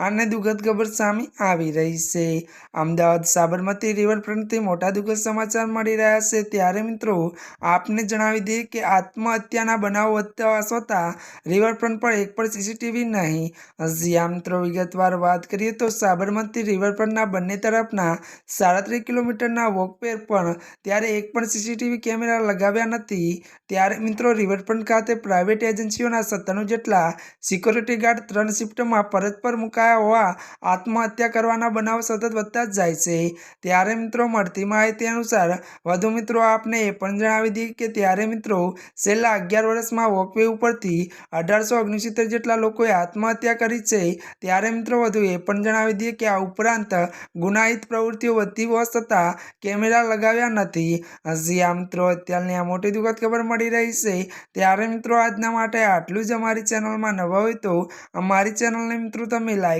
અને દુઃખદ ખબર સામે આવી રહી છે. અમદાવાદ સાબરમતી રિવરફ્રન્ટથી મોટા દુઃખદ સમાચાર મળી રહ્યા છે. ત્યારે મિત્રો, આપને જણાવી દઈએ કે આત્મહત્યાના બનાવો વધતા છતા રિવરફ્રન્ટ પર એક પણ સીસીટીવી નહીં. આ મિત્રો વિગતવાર વાત કરીએ તો સાબરમતી રિવરફ્રન્ટના બંને તરફના સાડત્રીસ કિલોમીટરના વોકપેર પણ ત્યારે એક પણ સીસીટીવી કેમેરા લગાવ્યા નથી. ત્યારે મિત્રો રિવરફ્રન્ટ ખાતે પ્રાઇવેટ એજન્સીઓના સત્તાણું જેટલા સિક્યોરિટી ગાર્ડ ત્રણ શિફ્ટમાં પરત પર મુકાયા હોવા, આત્મહત્યા કરવાના બનાવ સતત વધતા જ જાય છે. ત્યારે મિત્રો, મળતી માહિતી અનુસાર, વધુ મિત્રો આપને એ પણ જણાવી દઈએ કે ત્યારે મિત્રો, છેલ્લા અગિયાર વર્ષમાં વોકવે ઉપરથી અઢારસો ઓગણસિત્તેર જેટલા લોકોએ આત્મહત્યા કરી છે. ત્યારે મિત્રો, વધુ એ પણ જણાવી દઈએ કે આ ઉપરાંત ગુનાહિત પ્રવૃત્તિઓ વધતી હોવા છતાં કેમેરા લગાવ્યા નથી. હજી આ મિત્રો, અત્યારની આ મોટી દુઃખદ ખબર મળી રહી છે. ત્યારે મિત્રો, આજના માટે આટલું જ. અમારી ચેનલમાં નવા હોય તો અમારી ચેનલને મિત્રો, તમે લાઈક